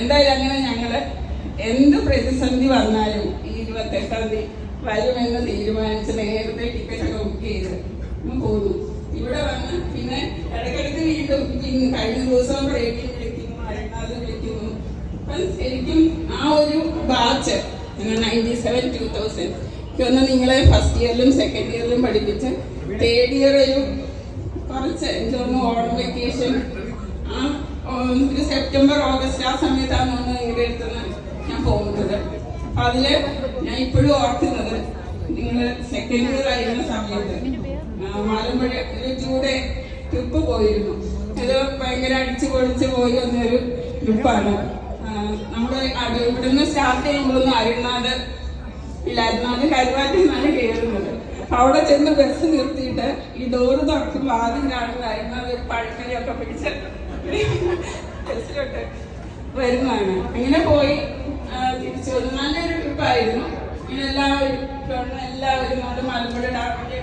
എന്തായാലും അങ്ങനെ ഞങ്ങൾ എന്ത് പ്രതിസന്ധി വന്നാലും ഈ ഇരുപത്തെട്ടാം തീയതി വരുമെന്ന് തീരുമാനിച്ച് നേരത്തെ ടിക്കറ്റ് ഒക്കെ ബുക്ക് ചെയ്ത് പോന്നു. ഇവിടെ വന്ന് പിന്നെ ഇടയ്ക്കിടയ്ക്ക് വീണ്ടും കഴിഞ്ഞ ദിവസം റേഡിയോ വിളിക്കുന്നു മഴക്കാലം വിളിക്കുന്നു. അപ്പം ശരിക്കും ആ ഒരു batch ninety seven two thousand ഒന്ന് നിങ്ങളെ ഫസ്റ്റ് ഇയറിലും സെക്കൻഡ് ഇയറിലും പഠിപ്പിച്ച് തേർഡ് ഇയർ ഒരു കുറച്ച് എന്തോന്നു ഓണം വെക്കേഷൻ ഒരു സെപ്റ്റംബർ ഓഗസ്റ്റ് ആ സമയത്താണ് ഇവിടെ അടുത്തുനിന്ന് ഞാൻ പോകുന്നത്. അപ്പൊ അതിൽ ഞാൻ ഇപ്പോഴും ഓർക്കുന്നത് നിങ്ങൾ സെക്കൻഡ് ഇയർ ആയിരുന്ന സമയത്ത്. മലമ്പുഴ ഒരു ഡേ ട്രിപ്പ് പോയിരുന്നു. ഇത് ഭയങ്കര അടിച്ചു പൊളിച്ച് പോയി വന്നൊരു ട്രിപ്പാണ് നമ്മൾ ഇവിടുന്ന് സ്റ്റാർട്ട് ചെയ്യുമ്പോഴൊന്നും അരുണാട് ഇല്ലായിരുന്നു. അത് കരുവാറ്റിൽ നിന്നാണ് കയറുന്നത്. അവിടെ ചെന്ന് ബസ് നിർത്തിയിട്ട് ഈ ഡോറ് തുറക്കുമ്പോൾ ആദ്യം കാണുന്നതായിരുന്നു അത് പഴക്കലൊക്കെ പിടിച്ച് വരുന്നതാണ്. അങ്ങനെ പോയി തിരിച്ചു വന്നു. നല്ലൊരു ട്രിപ്പായിരുന്നു. ഇങ്ങനെ എല്ലാവരും എല്ലാവരും അത് മലമ്പുഴ ഡാമിന്റെ